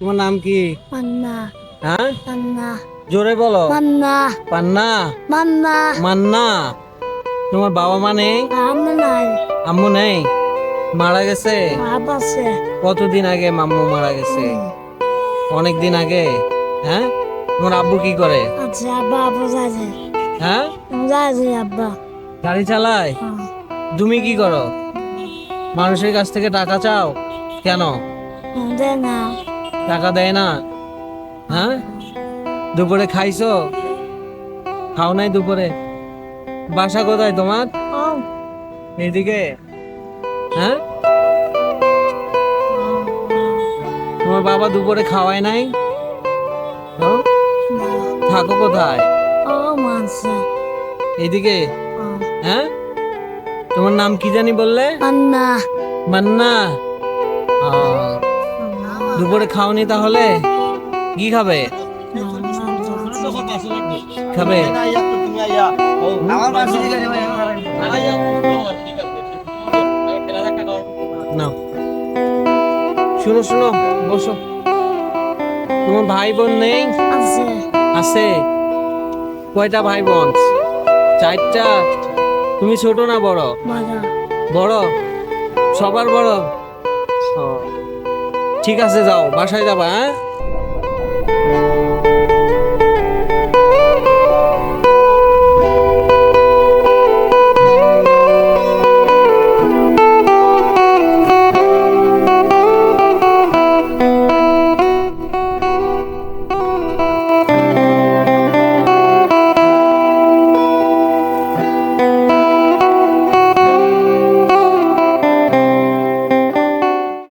তোমার নাম কি? মান্না। হ্যাঁ? মান্না। জোরে বলো। মান্না। পান্না মান্না। মান্না? তোমার বাবা মা নেই? আমি নাই। আম্মু নেই? মারা গেছে? আছে। কতদিন আগে মাম্মু মারা গেছে? অনেক দিন আগে? হ্যাঁ? তোমার আব্বু কি করে? আচ্ছা আব্বা আব্বা যাচ্ছে হ্যাঁ? আব্বা। গাড়ি চালায়? হ্যাঁ। তুমি কি করো? মানুষের কাছ থেকে টাকা চাও? কেন? না। টাকা দেয় না। হ্যাঁ? দুপুরে খাইছো? খাও নাই দুপুরে। বাসা কোথায় তোমার? এদিকে হ্যাঁ? তোমার বাবা দুপুরে খাওয়ায় নাই? থাকো কোথায়? এদিকে হ্যাঁ? তোমার নাম কি জানি বললে? মান্না। মান্না। আহ, দুপুরে খাওনি তাহলে? কি খাবে? খাবে? না শুনো শুনো বসো। তোমার ভাই বোন নেই? আছে। কয়টা ভাই বোন চারটা? তুমি ছোট না বড়? বড়? সবার বড়? ঠিক আছে যাও বাসায় যাবা হ্যাঁ?